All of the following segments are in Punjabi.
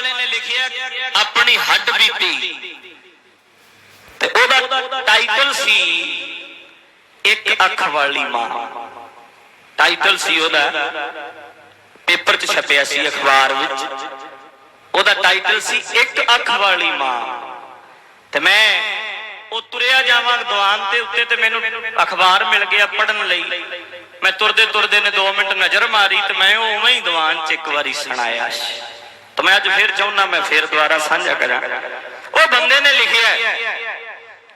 ਵਾਲੇ ਨੇ ਲਿਖਿਆ ਆਪਣੀ ਹੱਡ ਬੀਤੀ। ਤੇ ਉਹਦਾ ਟਾਈਟਲ ਸੀ ਇੱਕ ਅੱਖ ਵਾਲੀ ਮਾਂ। ਟਾਈਟਲ ਸੀ ਉਹਦਾ। ਪੇਪਰ 'ਚ ਛਪਿਆ ਸੀ ਅਖਬਾਰ ਵਿੱਚ। ਉਹਦਾ ਟਾਈਟਲ ਸੀ ਇੱਕ ਅੱਖ ਵਾਲੀ ਮਾਂ। ਤੇ ਮੈਂ ਉਹ ਤੁਰਿਆ ਜਾਵਾਂ ਦੀਵਾਨ ਦੇ ਉੱਤੇ ਤੇ ਮੈਨੂੰ ਅਖਬਾਰ ਮਿਲ ਗਿਆ ਪੜਨ ਲਈ। ਮੈਂ ਤੁਰਦੇ ਤੁਰਦੇ ਨੇ 2 ਮਿੰਟ ਨਜ਼ਰ ਮਾਰੀ ਤੇ ਮੈਂ ਉਹ ਉਵੇਂ ਹੀ ਦੀਵਾਨ 'ਚ ਇੱਕ ਵਾਰੀ ਸੁਣਾਇਆ ਸੀ। ਤੇ ਮੈਂ ਅੱਜ ਫਿਰ ਚਾਹੁੰਦਾ ਮੈਂ ਫਿਰ ਦੁਬਾਰਾ ਸਾਂਝਾ ਕਰਾਂ। ਉਹ ਬੰਦੇ ਨੇ ਲਿਖਿਆ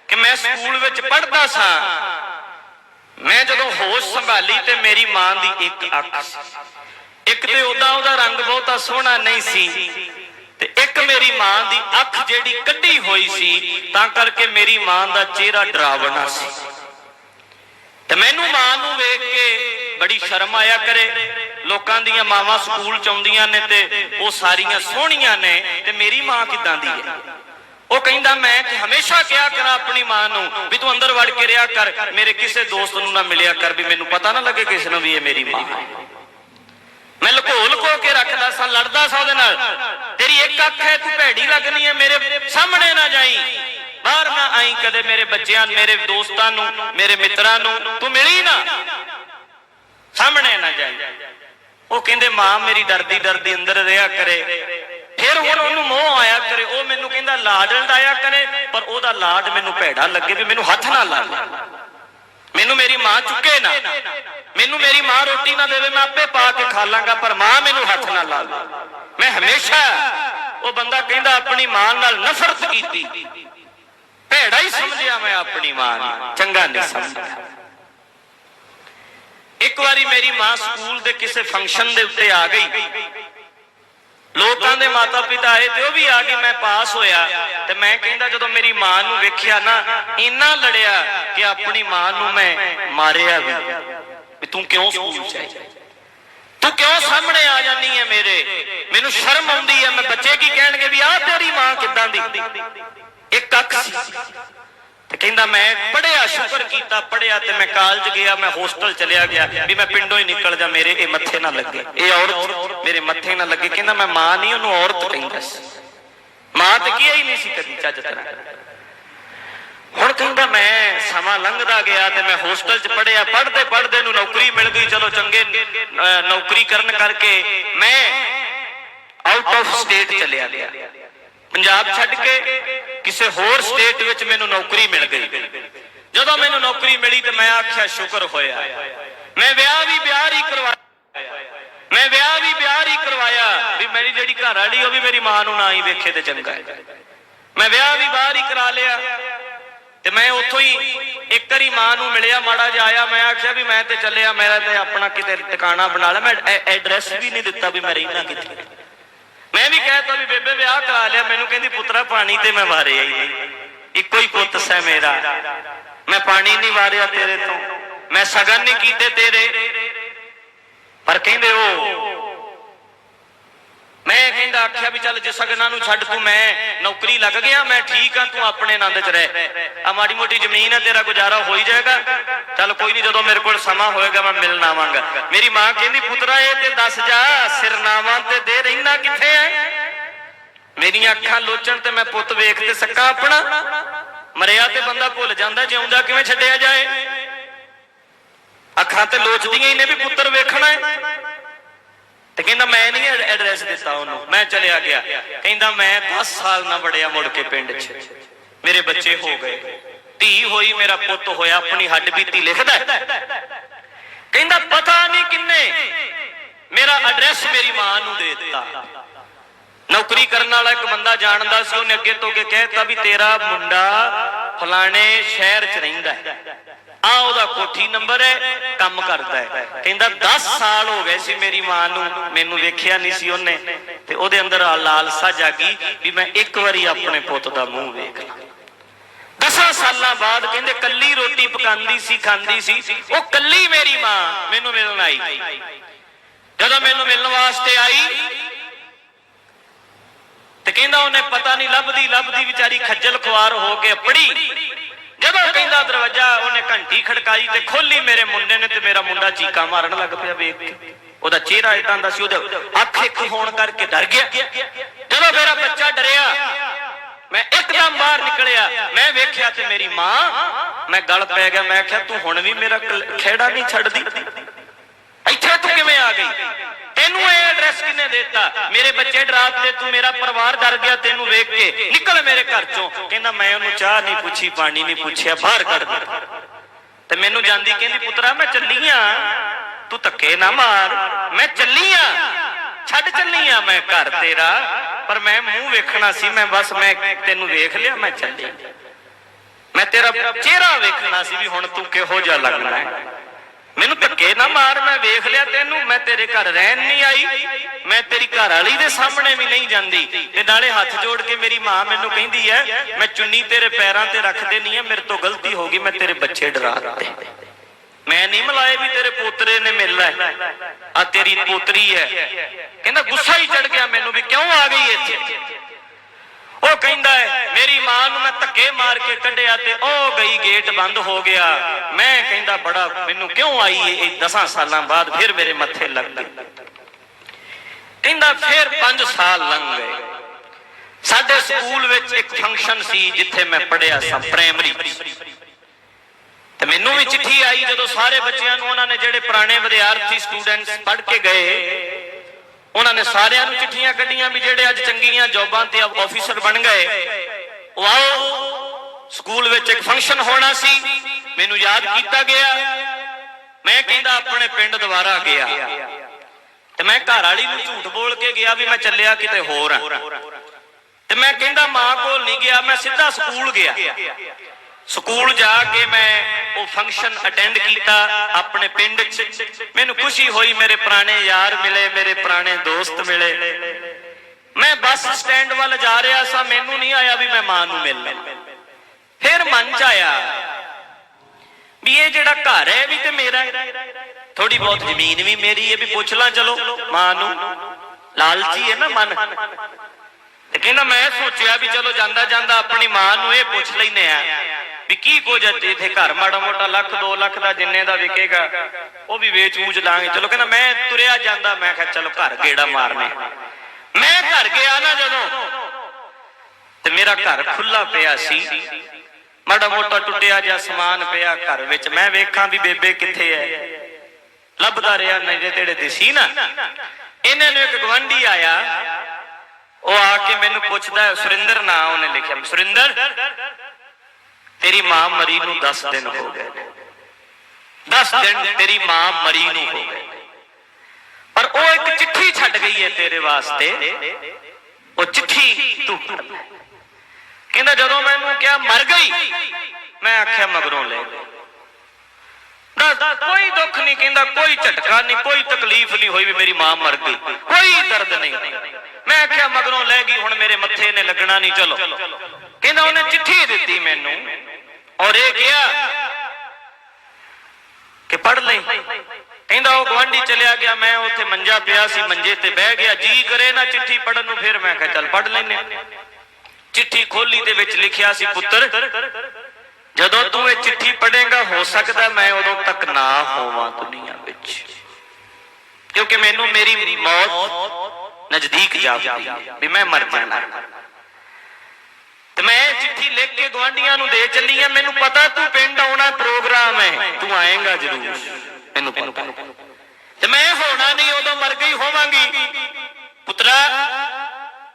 ਕਿ ਮੈਂ ਸਕੂਲ ਵਿੱਚ ਪੜ੍ਹਦਾ ਸਾਂ। ਮੈਂ ਜਦੋਂ ਹੋਸ਼ ਸੰਭਾਲੀ ਤੇ ਮੇਰੀ ਮਾਂ ਦੀ ਇੱਕ ਅੱਖ ਇੱਕ ਤੇ ਉਹਦਾ ਉਹਦਾ ਰੰਗ ਬਹੁਤਾ ਸੋਹਣਾ ਨਹੀਂ ਸੀ ਤੇ ਇੱਕ ਮੇਰੀ ਮਾਂ ਦੀ ਅੱਖ ਜਿਹੜੀ ਕੱਢੀ ਹੋਈ ਸੀ, ਤਾਂ ਕਰਕੇ ਮੇਰੀ ਮਾਂ ਦਾ ਚਿਹਰਾ ਡਰਾਵਣਾ ਸੀ। ਤੇ ਮੈਨੂੰ ਮਾਂ ਨੂੰ ਵੇਖ ਕੇ ਬੜੀ ਸ਼ਰਮ ਆਇਆ ਕਰੇ। ਲੋਕਾਂ ਦੀਆਂ ਮਾਵਾਂ ਸਕੂਲ ਚ ਆਉਂਦੀਆਂ ਨੇ ਤੇ ਉਹ ਸਾਰੀਆਂ ਸੋਹਣੀਆਂ ਨੇ ਤੇ ਮੇਰੀ ਮਾਂ ਕਿਦਾਂ ਦੀ ਹੈ? ਉਹ ਕਹਿੰਦਾ, ਮੈਂ ਕਿ ਹਮੇਸ਼ਾ ਕਿਹਾ ਕਰਾਂ ਆਪਣੀ ਮਾਂ ਨੂੰ ਵੀ ਤੂੰ ਅੰਦਰ ਵੜ ਕੇ ਰਿਹਾ ਕਰ, ਮੇਰੇ ਕਿਸੇ ਦੋਸਤ ਨੂੰ ਨਾ ਮਿਲਿਆ ਕਰ ਵੀ ਮੈਨੂੰ ਪਤਾ ਨਾ ਲੱਗੇ ਕਿਸ ਨੂੰ ਵੀ ਇਹ ਮੇਰੀ ਮਾਂ ਹੈ। ਮੈਂ ਲੁਕੋ ਲੁਕੋ ਕੇ ਰੱਖਦਾ ਸਾਂ, ਲੜਦਾ ਸਾਂ ਉਹਦੇ ਨਾਲ। ਤੇਰੀ ਇੱਕ ਅੱਖ ਹੈ, ਤੂੰ ਭੈੜੀ ਲੱਗਣੀ ਹੈ, ਮੇਰੇ ਸਾਹਮਣੇ ਨਾ ਜਾਈ। ਬਾਹਰ ਨਾ ਆਈ ਕਦੇ ਮੇਰੇ ਬੱਚਿਆਂ, ਮੇਰੇ ਦੋਸਤਾਂ ਨੂੰ, ਮੇਰੇ ਮਿੱਤਰਾਂ ਨੂੰ, ਤੂੰ ਮਿਲੀ ਨਾ। ਸਾਹਮਣੇ ਨਾ ਜਾਈ। ਉਹ ਕਹਿੰਦੇ, ਮਾਂ, ਮੇਰੀ ਡਰਦੀ ਡਰਦੀ ਅੰਦਰ ਰਿਹਾ ਕਰੇ। ਫਿਰ ਹੁਣ ਉਹਨੂੰ ਮੋਹ ਆਇਆ ਕਰੇ। ਉਹ ਮੈਨੂੰ ਕਹਿੰਦਾ ਲਾਡ ਲਡਾਇਆ ਕਰੇ, ਪਰ ਉਹਦਾ ਲਾਡ ਮੈਨੂੰ ਭੈੜਾ ਲੱਗੇ ਵੀ ਮੈਨੂੰ ਹੱਥ ਨਾ ਲਾ ਮੈਨੂੰ ਮੇਰੀ ਮਾਂ ਚੁੱਕੇ ਨਾ। ਮੈਨੂੰ ਮੇਰੀ ਮਾਂ ਰੋਟੀ ਨਾ ਦੇਵੇ, ਮੈਂ ਆਪੇ ਪਾ ਕੇ ਖਾ ਲਾਂਗਾ, ਪਰ ਮਾਂ ਮੈਨੂੰ ਹੱਥ ਨਾ ਲਾ ਲੈ ਮੈਂ ਹਮੇਸ਼ਾ ਉਹ ਬੰਦਾ ਕਹਿੰਦਾ, ਆਪਣੀ ਮਾਂ ਨਾਲ ਨਫ਼ਰਤ ਕੀਤੀ। ਭੈੜਾ ਹੀ ਸਮਝਿਆ ਮੈਂ ਆਪਣੀ ਮਾਂ ਨੂੰ। ਚੰਗਾ ਨਹੀਂ ਸਮਝਿਆ ਇੱਕ ਵਾਰੀ ਮੇਰੀ ਮਾਂ ਸਕੂਲ ਦੇ ਕਿਸੇ ਫੰਕਸ਼ਨ ਦੇ ਉੱਤੇ ਆ ਗਈ। ਲੋਕਾਂ ਦੇ ਮਾਤਾ ਪਿਤਾ ਆਏ ਤੇ ਉਹ ਵੀ ਆ ਗਏ ਮੈਂ ਪਾਸ ਹੋਇਆ ਤੇ ਮੈਂ ਕਹਿੰਦਾ ਜਦੋਂ ਮੇਰੀ ਮਾਂ ਨੂੰ ਵੇਖਿਆ ਨਾ, ਇੰਨਾ ਲੜਿਆ ਕਿ ਆਪਣੀ ਮਾਂ ਨੂੰ ਮੈਂ ਮਾਰਿਆ ਵੀ। ਵੀ ਤੂੰ ਕਿਉਂ ਸਕੂਲ ਚ ਆਈ? ਤੂੰ ਕਿਉਂ ਸਾਹਮਣੇ ਆ ਜਾਂਦੀ ਹੈ ਮੇਰੇ? ਮੈਨੂੰ ਸ਼ਰਮ ਆਉਂਦੀ ਹੈ ਮੈਂ ਬੱਚੇ ਕੀ ਕਹਿਣਗੇ ਵੀ ਆਹ ਤੇਰੀ ਮਾਂ ਕਿੱਦਾਂ ਦੀ? ਇੱਕ ਕੱਖ ਸੀ। ਤੇ ਕਹਿੰਦਾ ਮੈਂ ਪੜਿਆ ਸ਼ੁਕਰ ਕੀਤਾ ਪੜਿਆ ਤੇ ਮੈਂ ਕਾਲਜ ਗਿਆ, ਮੈਂ ਹੋਸਟਲ ਚਲਿਆ ਗਿਆ, ਵੀ ਮੈਂ ਪਿੰਡੋਂ ਹੀ ਨਿਕਲ ਜਾ, ਮੇਰੇ ਇਹ ਮੱਥੇ ਨਾ ਲੱਗੇ। ਇਹ ਔਰਤ ਮੇਰੇ ਮੱਥੇ ਨਾ ਲੱਗੇ। ਕਹਿੰਦਾ ਮੈਂ ਮਾਂ ਨਹੀਂ, ਉਹਨੂੰ ਔਰਤ ਕਹਿੰਦਾ ਸੀ। ਮਾਂ ਤੇ ਕੀ ਹੀ ਨਹੀਂ ਸੀ ਕਦੀ ਚੱਜ ਤਰ੍ਹਾਂ। ਹੁਣ ਕਹਿੰਦਾ ਮੈਂ ਸਮਾਂ ਲੰਘਦਾ ਗਿਆ ਤੇ ਮੈਂ ਹੋਸਟਲ 'ਚ ਪੜਿਆ ਪੜਦੇ ਪੜਦੇ ਨੂੰ ਨੌਕਰੀ ਮਿਲ ਗਈ। ਚਲੋ ਚੰਗੇ ਨੌਕਰੀ ਕਰਨ ਕਰਕੇ ਮੈਂ ਆਊਟ ਆਫ ਸਟੇਟ ਚਲਿਆ ਗਿਆ। ਪੰਜਾਬ ਛੱਡ ਕੇ ਕਿਸੇ ਹੋਰ ਸਟੇਟ ਵਿੱਚ ਮੈਨੂੰ ਨੌਕਰੀ ਮਿਲ ਗਈ। ਜਦੋਂ ਮੈਨੂੰ ਨੌਕਰੀ ਮਿਲੀ ਤੇ ਮੈਂ ਆਖਿਆ, ਸ਼ੁਕਰ ਹੋਇਆ। ਮੈਂ ਵਿਆਹ ਵੀ ਵਿਆਹ ਹੀ ਕਰਵਾਇਆ। ਮੈਂ ਵਿਆਹ ਵੀ ਵਿਆਹ ਹੀ ਕਰਵਾਇਆ ਵੀ ਮੇਰੀ ਜਿਹੜੀ ਘਰ ਵਾਲੀ ਉਹ ਵੀ ਮੇਰੀ ਮਾਂ ਨੂੰ ਨਾ ਹੀ ਵੇਖੇ ਤੇ ਚੰਗਾ ਹੈ। ਮੈਂ ਵਿਆਹ ਵੀ ਬਾਹਰ ਹੀ ਕਰਾ ਲਿਆ ਤੇ ਮੈਂ ਉੱਥੋਂ ਹੀ ਇੱਕ ਵਾਰੀ ਮਾਂ ਨੂੰ ਮਿਲਿਆ, ਮਾੜਾ ਜਿਹਾ ਆਇਆ। ਮੈਂ ਆਖਿਆ ਵੀ ਮੈਂ ਤੇ ਚੱਲਿਆ, ਮੇਰਾ ਤੇ ਆਪਣਾ ਕਿਤੇ ਟਿਕਾਣਾ ਬਣਾ ਲਿਆ। ਮੈਂ ਐਡਰੈਸ ਵੀ ਨਹੀਂ ਦਿੱਤਾ ਵੀ ਮੈਂ ਰਹਿਣਾ ਕਿੱਥੇ। ਵੀ ਕਹਿਤਾ ਵੀ ਬੇਬੇ ਵਿਆਹ ਕਰਾ ਲਿਆ, ਮੈਨੂੰ ਕਹਿੰਦੀ ਪੁੱਤਰਾ ਪਾਣੀ ਤੇ ਮੈਂ ਵਾਰਿਆ ਹੀ ਇੱਕੋ ਹੀ ਪੁੱਤ ਸੈ ਮੇਰਾ। ਮੈਂ ਪਾਣੀ ਨਹੀਂ ਵਾਰਿਆ ਤੇਰੇ ਤੋਂ। ਮੈਂ ਸਗਨ ਨਹੀਂ ਕੀਤੇ ਤੇਰੇ। ਪਰ ਕਹਿੰਦੇ ਉਹ ਆਖਿਆ ਵੀ ਚੱਲ ਜੇ ਸਗਨਾਂ ਨੂੰ ਛੱਡ ਤੂੰ ਮੈਂ ਨੌਕਰੀ ਲੱਗ ਗਿਆ, ਮੈਂ ਠੀਕ ਆ ਤੂੰ ਆਪਣੇ ਆਨੰਦ ਚ ਰਹਿ। ਆ ਮਾੜੀ ਮੋਟੀ ਜ਼ਮੀਨ ਹੈ, ਤੇਰਾ ਗੁਜ਼ਾਰਾ ਹੋ ਹੀ ਜਾਏਗਾ। ਚੱਲ ਕੋਈ ਨਹੀਂ, ਜਦੋਂ ਮੇਰੇ ਕੋਲ ਸਮਾਂ ਹੋਏਗਾ, ਮੈਂ ਮਿਲਣ ਆਵਾਂਗਾ। ਮੇਰੀ ਮਾਂ ਕਹਿੰਦੀ, ਪੁੱਤਰਾ, ਇਹ ਤੇ ਦੱਸ ਜਾ, ਸਿਰਨਾਵਾਂ ਤੇ ਦੇ ਰਹਿਣਾ ਕਿੱਥੇ ਐ ਮੇਰੀਆਂ ਅੱਖਾਂ ਲੋਚਣ ਤੇ ਮੈਂ ਪੁੱਤ ਵੇਖ ਤੇ ਸਕਾਂ ਆਪਣਾ। ਮਰਿਆ ਤੇ ਬੰਦਾ ਭੁੱਲ ਜਾਂਦਾ, ਜਿਉਂਦਾ ਕਿਵੇਂ ਛੱਡਿਆ ਜਾਏ? ਅੱਖਾਂ ਤੇ ਲੋਚਦੀਆਂ ਹੀ ਨੇ ਵੀ ਪੁੱਤਰ ਵੇਖਣਾ ਹੈ। ਤੇ ਕਹਿੰਦਾ ਮੈਂ ਨਹੀਂ ਐਡਰੈਸ ਦਿੱਤਾ ਉਹਨੂੰ। ਮੈਂ ਚਲਿਆ ਗਿਆ। ਕਹਿੰਦਾ ਮੈਂ 10 ਸਾਲ ਨਾ ਬੜਿਆ ਮੁੜ ਕੇ ਪਿੰਡ 'ਚ। ਮੇਰੇ ਬੱਚੇ ਹੋ ਗਏ। ਧੀ ਹੋਈ ਮੇਰਾ ਪੁੱਤ ਹੋਇਆ, ਆਪਣੀ ਹੱਡ ਬੀਤੀ ਲਿਖਦਾ ਕਹਿੰਦਾ ਪਤਾ ਨਹੀਂ ਕਿੰਨੇ। ਮੇਰਾ ਐਡਰੈਸ ਮੇਰੀ ਮਾਂ ਨੂੰ ਦੇ ਦਿੱਤਾ। ਨੌਕਰੀ ਕਰਨ ਵਾਲਾ ਇੱਕ ਬੰਦਾ ਜਾਣਦਾ ਸੀ, ਉਹਨੇ ਅੱਗੇ ਤੋਂ ਅੱਗੇ ਕਹਿਤਾ ਵੀ ਤੇਰਾ ਮੁੰਡਾ ਫਲਾਣੇ ਸ਼ਹਿਰ 'ਚ ਰਹਿੰਦਾ ਹੈ। ਆ ਉਹਦਾ ਕੋਠੀ ਨੰਬਰ ਹੈ, ਕੰਮ ਕਰਦਾ ਹੈ। ਕਹਿੰਦਾ 10 ਸਾਲ ਹੋ ਗਏ ਸੀ ਮੇਰੀ ਮਾਂ ਨੂੰ, ਮੈਨੂੰ ਵੇਖਿਆ ਨਹੀਂ ਸੀ ਉਹਨੇ। ਤੇ ਉਹਦੇ ਅੰਦਰ ਆ ਲਾਲਸਾ ਜਾਗੀ ਵੀ ਮੈਂ ਇੱਕ ਵਾਰੀ ਆਪਣੇ ਪੁੱਤ ਦਾ ਮੂੰਹ ਵੇਖ ਲਾਂ। ਦਸਾਂ ਸਾਲਾਂ ਬਾਅਦ ਕਹਿੰਦੇ, ਕੱਲੀ ਰੋਟੀ ਪਕਾਉਂਦੀ ਸੀ, ਖਾਂਦੀ ਸੀ। ਉਹ ਕੱਲੀ ਮੇਰੀ ਮਾਂ ਮੈਨੂੰ ਮਿਲਣ ਆਈ। ਜਦੋਂ ਮੈਨੂੰ ਮਿਲਣ ਵਾਸਤੇ ਆਈ, ਤੇ ਕਹਿੰਦਾ, ਉਹਨੇ ਪਤਾ ਨਹੀਂ ਲੱਭਦੀ ਲੱਭਦੀ ਵਿਚਾਰੀ ਖੱਜਲ ਖੁਆਰ ਹੋ ਕੇ ਪੜੀ ਜਦੋਂ ਕਹਿੰਦਾ ਦਰਵਾਜ਼ਾ, ਉਹਨੇ ਘੰਟੀ ਖੜਕਾਈ ਤੇ ਖੋਲੀ ਮੇਰੇ ਮੁੰਡੇ ਨੇ ਤੇ ਮੇਰਾ ਮੁੰਡਾ ਚੀਕਾਂ ਮਾਰਨ ਲੱਗ ਪਿਆ ਵੇਖ ਕੇ। ਉਹਦਾ ਚਿਹਰਾ ਇਦਾਂ ਦਾ ਸੀ, ਉਹਦੇ ਅੱਖ ਇੱਕ ਹੋਣ ਕਰਕੇ ਡਰ ਗਿਆ। ਜਦੋਂ ਮੇਰਾ ਬੱਚਾ ਡਰਿਆ, ਮੈਂ ਇੱਕਦਮ ਬਾਹਰ ਨਿਕਲਿਆ। ਮੈਂ ਵੇਖਿਆ ਤੇ ਮੇਰੀ ਮਾਂ, ਮੈਂ ਗਲ ਪੈ ਗਿਆ। ਮੈਂ ਆਖਿਆ, ਤੂੰ ਹੁਣ ਵੀ ਮੇਰਾ ਖੇੜਾ ਖਹਿੜਾ ਨਹੀਂ ਛੱਡਦੀ। ਇੱਥੇ ਤੂੰ ਕਿਵੇਂ ਆ ਗਈ? ਤੈਨੂੰ ਇਹ ਐਡਰੈਸ ਕਿਨੇ ਦਿੱਤਾ? ਮੇਰੇ ਬੱਚੇ ਡਰਾਤੇ, ਤੂੰ ਮੇਰਾ ਪਰਿਵਾਰ ਡਰ ਗਿਆ ਤੈਨੂੰ ਵੇਖ ਕੇ। ਨਿਕਲ ਮੇਰੇ ਘਰ ਚੋਂ। ਕਹਿੰਦਾ, ਮੈਂ ਉਹਨੂੰ ਚਾਹ ਨਹੀਂ ਪੁੱਛੀ, ਪਾਣੀ ਨਹੀਂ ਪੁੱਛਿਆ, ਬਾਹਰ ਕੱਢ ਦਿੱਤਾ। ਤੇ ਮੈਨੂੰ ਜਾਂਦੀ ਕਹਿੰਦੀ, ਪੁੱਤਰਾ, ਮੈਂ ਚੱਲੀ ਆ। ਤੂੰ ਧੱਕੇ ਨਾ ਮਾਰ। ਮੈਂ ਚੱਲੀ ਆ। ਛੱਡ ਚੱਲੀ ਆ ਮੈਂ ਘਰ ਤੇਰਾ। ਪਰ ਮੈਂ ਮੂੰਹ ਵੇਖਣਾ ਸੀ, ਮੈਂ ਬਸ ਮੈਂ ਤੈਨੂੰ ਵੇਖ ਲਿਆ, ਮੈਂ ਚੱਲੀ। ਮੈਂ ਤੇਰਾ ਚਿਹਰਾ ਵੇਖਣਾ ਸੀ ਵੀ ਹੁਣ ਤੂੰ ਕਿਹੋ ਜਿਹਾ ਲੱਗਣਾ ਹੈ। ਮੈਨੂੰ ਧੱਕੇ ਨਾ ਮਾਰ, ਮੈਂ ਵੇਖ ਲਿਆ ਤੈਨੂੰ, ਮੈਂ ਤੇਰੇ ਘਰ ਰਹਿਣ ਨਹੀਂ ਆਈ। ਮੈਂ ਤੇਰੀ ਘਰ ਵਾਲੀ ਦੇ ਸਾਹਮਣੇ ਵੀ ਨਹੀਂ ਜਾਂਦੀ। ਤੇ ਨਾਲੇ ਹੱਥ ਜੋੜ ਕੇ ਮੇਰੀ ਮਾਂ ਮੈਨੂੰ ਕਹਿੰਦੀ ਹੈ ਮੈਂ ਚੁੰਨੀ ਤੇਰੇ ਪੈਰਾਂ ਤੇ ਰੱਖ ਦੇਣੀ ਹੈ ਮੇਰੇ ਤੋਂ ਗਲਤੀ ਹੋ ਗਈ, ਮੈਂ ਤੇਰੇ ਬੱਚੇ ਡਰਾ ਦਿੱਤੇ। ਮੈਂ ਨਹੀਂ ਮਲਾਏ ਵੀ ਤੇਰੇ ਪੋਤਰੇ ਨੇ ਮਿਲਣਾ ਹੈ ਆ ਤੇਰੀ ਪੋਤਰੀ ਹੈ ਕਹਿੰਦਾ ਗੁੱਸਾ ਹੀ ਚੜ ਗਿਆ ਮੈਨੂੰ ਵੀ ਕਿਉਂ ਆ ਗਈ ਇੱਥੇ? ਉਹ ਕਹਿੰਦਾ ਹੈ, ਮੇਰੀ ਮਾਂ ਨੂੰ ਮੈਂ ਧੱਕੇ ਮਾਰ ਕੇ ਕੱਢਿਆ ਤੇ ਉਹ ਗਈ ਗੇਟ ਬੰਦ ਹੋ ਗਿਆ। ਮੈਂ ਕਹਿੰਦਾ, ਬੜਾ ਮੈਨੂੰ ਕਿਉਂ ਆਈ ਇਹ 10 ਸਾਲਾਂ ਬਾਅਦ ਫਿਰ ਮੇਰੇ ਮੱਥੇ ਲੱਗ ਗਈ। ਕਹਿੰਦਾ, ਫਿਰ 5 ਸਾਲ ਲੰਘ ਗਏ। ਸਾਡੇ ਸਕੂਲ ਵਿੱਚ ਇੱਕ ਫੰਕਸ਼ਨ ਸੀ ਜਿੱਥੇ ਮੈਂ ਪੜਿਆ ਸਾਂ, ਪ੍ਰਾਇਮਰੀ ਤੇ ਮੈਨੂੰ ਵੀ ਚਿੱਠੀ ਆਈ ਜਦੋਂ ਸਾਰੇ ਬੱਚਿਆਂ ਨੂੰ ਉਹਨਾਂ ਨੇ ਜਿਹੜੇ ਪੁਰਾਣੇ ਵਿਦਿਆਰਥੀ ਸਟੂਡੈਂਟਸ ਪੜ੍ਹ ਕੇ ਗਏ ਉਹਨਾਂ ਨੇ ਸਾਰਿਆਂ ਨੂੰ ਚਿੱਠੀਆਂ ਕੱਢੀਆਂ ਵੀ ਜਿਹੜੇ ਅੱਜ ਚੰਗੀਆਂ ਜੌਬਾਂ ਤੇ ਆਫੀਸਰ ਬਣ ਗਏ। ਉਹ ਆਓ, ਸਕੂਲ ਵਿੱਚ ਇੱਕ ਫੰਕਸ਼ਨ ਹੋਣਾ ਸੀ। ਮੈਨੂੰ ਯਾਦ ਕੀਤਾ ਗਿਆ। ਮੈਂ ਕਹਿੰਦਾ ਆਪਣੇ ਪਿੰਡ ਦੁਬਾਰਾ ਗਿਆ। ਤੇ ਮੈਂ ਘਰ ਵਾਲੀ ਨੂੰ ਝੂਠ ਬੋਲ ਕੇ ਗਿਆ ਵੀ ਮੈਂ ਚੱਲਿਆ ਕਿਤੇ ਹੋਰ ਆ। ਤੇ ਮੈਂ ਕਹਿੰਦਾ ਮਾਂ ਕੋਲ ਨਹੀਂ ਗਿਆ, ਮੈਂ ਸਿੱਧਾ ਸਕੂਲ ਗਿਆ। ਸਕੂਲ ਜਾ ਕੇ ਮੈਂ ਉਹ ਫੰਕਸ਼ਨ ਅਟੈਂਡ ਕੀਤਾ ਆਪਣੇ ਪਿੰਡ 'ਚ। ਮੈਨੂੰ ਖੁਸ਼ੀ ਹੋਈ, ਮੇਰੇ ਪੁਰਾਣੇ ਯਾਰ ਮਿਲੇ, ਮੇਰੇ ਪੁਰਾਣੇ ਦੋਸਤ ਮਿਲੇ। ਮੈਂ ਬੱਸ ਸਟੈਂਡ ਵੱਲ ਜਾ ਰਿਹਾ ਸਾਂ, ਮੈਨੂੰ ਨਹੀਂ ਆਇਆ ਵੀ ਮੈਂ ਮਾਂ ਨੂੰ ਮਿਲ ਲਾਂ ਫਿਰ ਮਨ 'ਚ ਆਇਆ ਵੀ ਇਹ ਜਿਹੜਾ ਘਰ ਹੈ ਵੀ ਤੇ ਮੇਰਾ ਹੈ। ਥੋੜੀ ਬਹੁਤ ਜ਼ਮੀਨ ਵੀ ਮੇਰੀ ਹੈ, ਵੀ ਪੁੱਛ ਲਾਂ ਚਲੋ ਮਾਂ ਨੂੰ। ਲਾਲਚੀ ਹੈ ਨਾ ਮਨ। ਤੇ ਕਹਿੰਦਾ ਮੈਂ ਸੋਚਿਆ ਵੀ ਚਲੋ ਜਾਂਦਾ ਜਾਂਦਾ ਆਪਣੀ ਮਾਂ ਨੂੰ ਇਹ ਪੁੱਛ ਲੈਨੇ ਆ ਵੀ ਕੀ ਕੁਝ ਹੈ ਇੱਥੇ? ਘਰ ਮਾੜਾ ਮੋਟਾ ਲੱਖ 2 ਲੱਖ ਦਾ ਜਿੰਨੇ ਦਾ ਵਿਕੇਗਾ, ਉਹ ਵੀ ਵੇਚ ਵੂਚ ਲਾਂਗੇ। ਚਲੋ ਕਹਿੰਦਾ, ਮੈਂ ਤੁਰਿਆ ਜਾਂਦਾ, ਮੈਂ ਕਿਹਾ ਚਲੋ ਘਰ ਗੇੜਾ ਮਾਰਨੇ। ਮੈਂ ਘਰ ਗਿਆ ਨਾ ਜਦੋਂ ਤੇ ਮੇਰਾ ਘਰ ਖੁੱਲਾ ਪਿਆ ਸੀ। ਮਾੜਾ ਮੋਟਾ ਟੁੱਟਿਆ ਜਿਹਾ ਸਮਾਨ ਪਿਆ ਘਰ ਵਿੱਚ। ਮੈਂ ਵੇਖਾਂ ਵੀ ਬੇਬੇ ਕਿੱਥੇ ਹੈ ਲੱਭਦਾ ਰਿਹਾ, ਨੇੜੇ ਤੇੜੇ ਤੇ ਸੀ ਨਾ। ਇਹਨਾਂ ਨੂੰ ਇੱਕ ਗਵੰਡੀ ਆਇਆ। ਉਹ ਆ ਕੇ ਮੈਨੂੰ ਪੁੱਛਦਾ, ਸੁਰਿੰਦਰ ਨਾਂ ਉਹਨੇ ਲਿਖਿਆ। ਸੁਰਿੰਦਰ ਤੇਰੀ ਮਾਂ ਮਰੀ ਨੂੰ 10 ਦਿਨ ਹੋ ਗਏ। 10 ਦਿਨ ਤੇਰੀ ਮਾਂ ਮਰੀ ਨੂੰ ਹੋ ਗਏ। ਪਰ ਉਹ ਇੱਕ ਚਿੱਠੀ ਛੱਡ ਗਈ ਹੈ ਤੇਰੇ ਵਾਸਤੇ। ਉਹ ਚਿੱਠੀ ਤੂੰ ਪੜ੍ਹ ਲੈ। ਕਹਿੰਦਾ ਜਦੋਂ ਮੈਨੂੰ ਕਿਹਾ ਮਰ ਗਈ, ਮੈਂ ਆਖਿਆ ਮਗਰੋਂ ਲੈ। ਦੱਸ, ਕੋਈ ਦੁੱਖ ਨਹੀਂ ਕਹਿੰਦਾ, ਕੋਈ ਝਟਕਾ ਨਹੀਂ, ਕੋਈ ਤਕਲੀਫ ਨਹੀਂ ਹੋਈ ਵੀ ਮੇਰੀ ਮਾਂ ਮਰ ਗਈ। ਕੋਈ ਦਰਦ ਨਹੀਂ। ਮੈਂ ਆਖਿਆ ਮਗਰੋਂ ਲੈ ਗਈ, ਹੁਣ ਮੇਰੇ ਮੱਥੇ ਨੇ ਲੱਗਣਾ ਨਹੀਂ, ਚਲੋ। ਕਹਿੰਦਾ ਉਹਨੇ ਚਿੱਠੀ ਦਿੱਤੀ ਮੈਨੂੰ। ਔਰ ਇਹ ਕਿਹਾ ਕਿ ਪੜ ਲੈ ਕਹਿੰਦਾ ਉਹ ਗਵਾਂਢੀ ਚਲਿਆ ਗਿਆ, ਮੈਂ ਉੱਥੇ ਮੰਜਾ ਪਿਆ ਸੀ, ਮੰਜੇ ਤੇ ਬਹਿ ਗਿਆ। ਜੀ ਕਰੇ ਨਾ ਚਿੱਠੀ ਪੜਨ ਨੂੰ, ਫਿਰ ਮੈਂ ਕਿਹਾ ਚੱਲ ਪੜ ਲੈਨੇ ਚਿੱਠੀ ਖੋਲੀ ਦੇ ਵਿੱਚ ਲਿਖਿਆ ਸੀ, ਪੁੱਤਰ, ਜਦੋਂ ਤੂੰ ਇਹ ਚਿੱਠੀ ਪੜੇਗਾ ਹੋ ਸਕਦਾ ਮੈਂ ਉਦੋਂ ਤੱਕ ਨਾ ਹੋਵਾਂ ਦੁਨੀਆ ਵਿੱਚ। ਕਿਉਂਕਿ ਮੈਨੂੰ ਮੇਰੀ ਮੌਤ ਨਜ਼ਦੀਕ ਜਾਪਦੀ, ਵੀ ਮੈਂ ਮਰ ਜਾਣਾ। ਚਿੱਠੀ ਲਿਖ ਕੇ ਗਵਾਂਢੀਆਂ ਨੂੰ ਦੇ ਚੱਲੀ ਆ। ਮੈਨੂੰ ਪਤਾ ਤੂੰ ਪਿੰਡ ਆਉਣਾ ਪ੍ਰੋਗਰਾਮ ਹੈ। ਤੂੰ ਆਏਗਾ ਜ਼ਰੂਰ। ਮੈਨੂੰ ਪਤਾ। ਤੇ ਮੈਂ ਹੋਣਾ ਨਹੀਂ, ਉਦੋਂ ਮਰ ਗਈ ਹੋਵਾਂਗੀ। ਪੁੱਤਰਾ,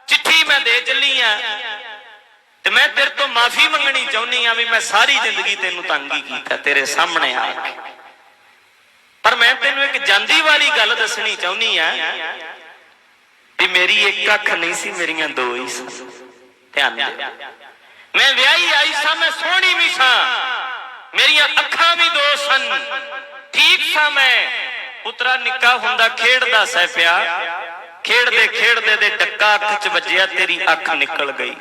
ਚਿੱਠੀ ਮੈਂ ਦੇ ਚੱਲੀ ਆ। ਤੇ ਮੈਂ ਤੇਰੇ ਤੋਂ ਮਾਫੀ ਮੰਗਣੀ ਚਾਹੁੰਨੀ ਆ ਵੀ ਮੈਂ ਸਾਰੀ ਜ਼ਿੰਦਗੀ ਤੈਨੂੰ ਤੰਗ ਹੀ ਕੀਤਾ, ਤੇਰੇ ਸਾਹਮਣੇ ਆ ਕੇ। ਪਰ ਮੈਂ ਤੈਨੂੰ ਇੱਕ ਜਾਂਦੀ ਵਾਲੀ ਗੱਲ ਦੱਸਣੀ ਚਾਹੁੰਨੀ ਆ ਵੀ ਮੇਰੀ ਇੱਕ ਅੱਖ ਨਹੀਂ ਸੀ, ਮੇਰੀਆਂ ਦੋ ਹੀ ਸਨ ਧਿਆਨ ਦੇ। ਮੈਂ ਵਿਆਹੀ ਆਈ ਸਾਂ, ਮੈਂ ਸੋਹਣੀ ਵੀ ਸਾਂ। ਮੇਰੀਆਂ ਅੱਖਾਂ ਵੀ ਦੋ ਸਨ। ਠੀਕ ਸਾਂ ਮੈਂ। ਪੁੱਤਰਾ ਨਿੱਕਾ ਹੁੰਦਾ ਖੇਡਦਾ ਸਹਿ ਪਿਆ। ਖੇਡਦੇ ਖੇਡਦੇ ਦੇ ਟੱਕਾ ਅੱਖ 'ਚ ਵੱਜਿਆ, ਤੇਰੀ ਅੱਖ ਨਿਕਲ ਗਈ।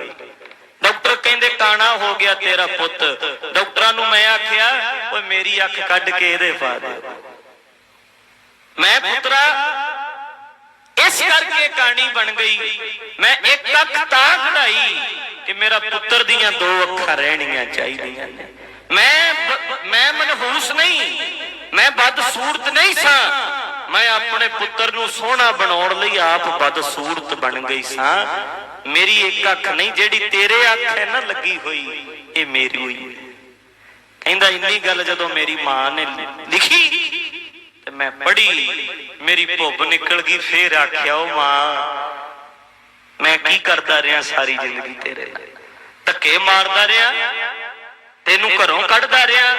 ਡਾਕਟਰ ਕਹਿੰਦੇ, ਕਾਣਾ ਹੋ ਗਿਆ ਤੇਰਾ ਪੁੱਤ। ਡਾਕਟਰਾਂ ਨੂੰ ਮੈਂ ਆਖਿਆ, ਓਏ, ਮੇਰੀ ਅੱਖ ਕੱਢ ਕੇ ਇਹਦੇ ਪਾ ਦੇ। ਮੈਂ ਪੁੱਤਰਾ, ਇਸ ਕਰਕੇ ਕਹਾਣੀ ਬਣ ਗਈ। ਮੈਂ ਇੱਕ ਅੱਖ ਤਾਂ ਕਢਾਈ। ਕਿ ਮੇਰਾ ਪੁੱਤਰ ਦੀਆਂ ਦੋ ਅੱਖਾਂ ਰਹਿਣੀਆਂ ਚਾਹੀਦੀਆਂ ਨੇ। ਮੈਂ ਮੈਂ ਮਨਹੂਸ ਨਹੀਂ, ਮੈਂ ਬਦ ਨਹੀਂ ਸਾਂ। ਮੈਂ ਆਪਣੇ ਪੁੱਤਰ ਨੂੰ ਸੋਹਣਾ ਬਣਾਉਣ ਲਈ ਆਪ ਬਦ ਬਣ ਗਈ ਸਾਂ। ਮੇਰੀ ਇੱਕ ਅੱਖ ਨਹੀਂ, ਜਿਹੜੀ ਤੇਰੇ ਅੱਖ ਹੈ ਨਾ, ਲੱਗੀ ਹੋਈ, ਇਹ ਮੇਰੀ ਹੋਈ। ਕਹਿੰਦਾ, ਇੰਨੀ ਗੱਲ ਜਦੋਂ ਮੇਰੀ ਮਾਂ ਨੇ ਲਿਖੀ, ਤੇ ਮੈਂ ਪੜ੍ਹੀ, ਮੇਰੀ ਭੁੱਬ ਨਿਕਲ ਗਈ, ਫੇਰ ਆਖਿਆ, ਉਹ ਮਾਂ ਮੈਂ ਕੀ ਕਰਦਾ ਰਿਹਾ ਸਾਰੀ ਜ਼ਿੰਦਗੀ ਤੇਰੇ? ਧੱਕੇ ਮਾਰਦਾ ਰਿਹਾ, ਤੈਨੂੰ ਘਰੋਂ ਕੱਢਦਾ ਰਿਹਾ।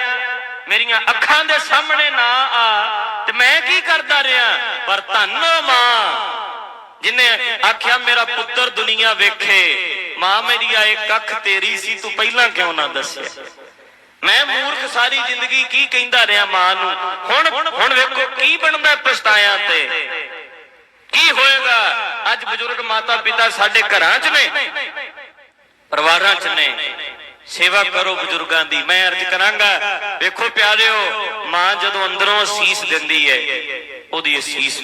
ਮੇਰੀਆਂ ਅੱਖਾਂ ਦੇ ਸਾਹਮਣੇ ਨਾ ਆ ਤੇ ਮੈਂ ਕੀ ਕਰਦਾ ਰਿਹਾ? ਪਰ ਧੰਨੋ ਮਾਂ, ਜਿਨੇ ਆਖਿਆ, ਮੇਰਾ ਪੁੱਤਰ ਦੁਨੀਆ ਵੇਖੇ। ਮਾਂ, ਮੇਰੀ ਆਏ ਕੱਖ ਤੇਰੀ ਸੀ, ਤੂੰ ਪਹਿਲਾਂ ਕਿਉਂ ਨਾ ਦੱਸਿਆ? ਮੈਂ ਮੂਰਖ ਸਾਰੀ ਜ਼ਿੰਦਗੀ ਕੀ ਕਹਿੰਦਾ ਰਿਹਾ ਮਾਂ ਨੂੰ? ਹੁਣ ਹੁਣ ਵੇਖੋ ਕੀ ਬਣਦਾ ਪਛਤਾਇਆ ਤੇ। ਕੀ ਹੋਏਗਾ? ਅੱਜ ਬਜ਼ੁਰਗ ਮਾਤਾ ਪਿਤਾ ਸਾਡੇ ਘਰਾਂ 'ਚ ਨੇ। ਪਰਿਵਾਰਾਂ 'ਚ ਨੇ। ਸੇਵਾ ਕਰੋ ਬਜ਼ੁਰਗਾਂ ਦੀ। ਮੈਂ ਅਰਜ਼ ਕਰਾਂਗਾ, ਵੇਖੋ ਪਿਆਰਿਓ, ਮਾਂ ਜਦੋਂ ਅੰਦਰੋਂ ਅਸੀਸ ਦਿੰਦੀ ਹੈ, ਉਹਦੀ ਅਸੀਸ